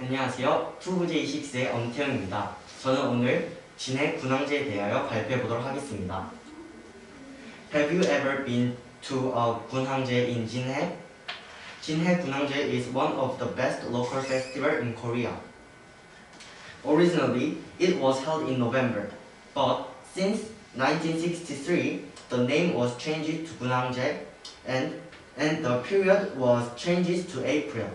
안녕하세요. 투브제이6의 엄태영입니다. 저는 오늘 진해 군항제에 대하여 발표해 보도록 하겠습니다. Have you ever been to a 군항제 in 진해? 진해 군항제 is one of the best local festival in Korea. Originally, it was held in November, but since 1963, the name was changed to 군항제 and, and the period was changed to April.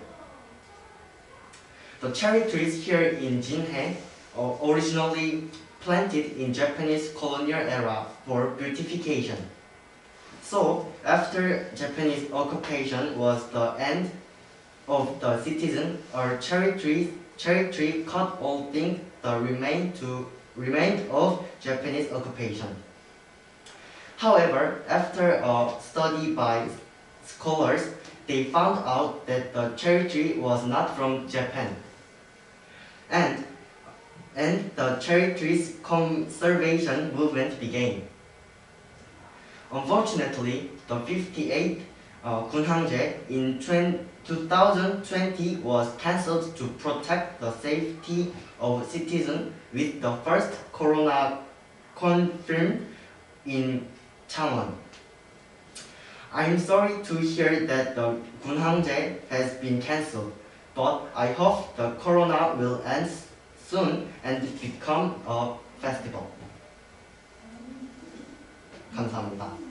The cherry trees here in Jinhae are originally planted in Japanese colonial era for beautification. So, after Japanese occupation was the end of the citizen, a cherry tree, cherry tree cut all thing the remain to remained of Japanese occupation. However, after a study by scholars, they found out that the cherry tree was not from Japan. And, and the tree's conservation movement began. Unfortunately, the 58th uh, Kunhangje in 20, 2020 was cancelled to protect the safety of citizens with the first corona confirmed in Changwon. I'm sorry to hear that the Gunhangje has been cancelled, but I hope the corona will end soon and become a festival. 감사합니다.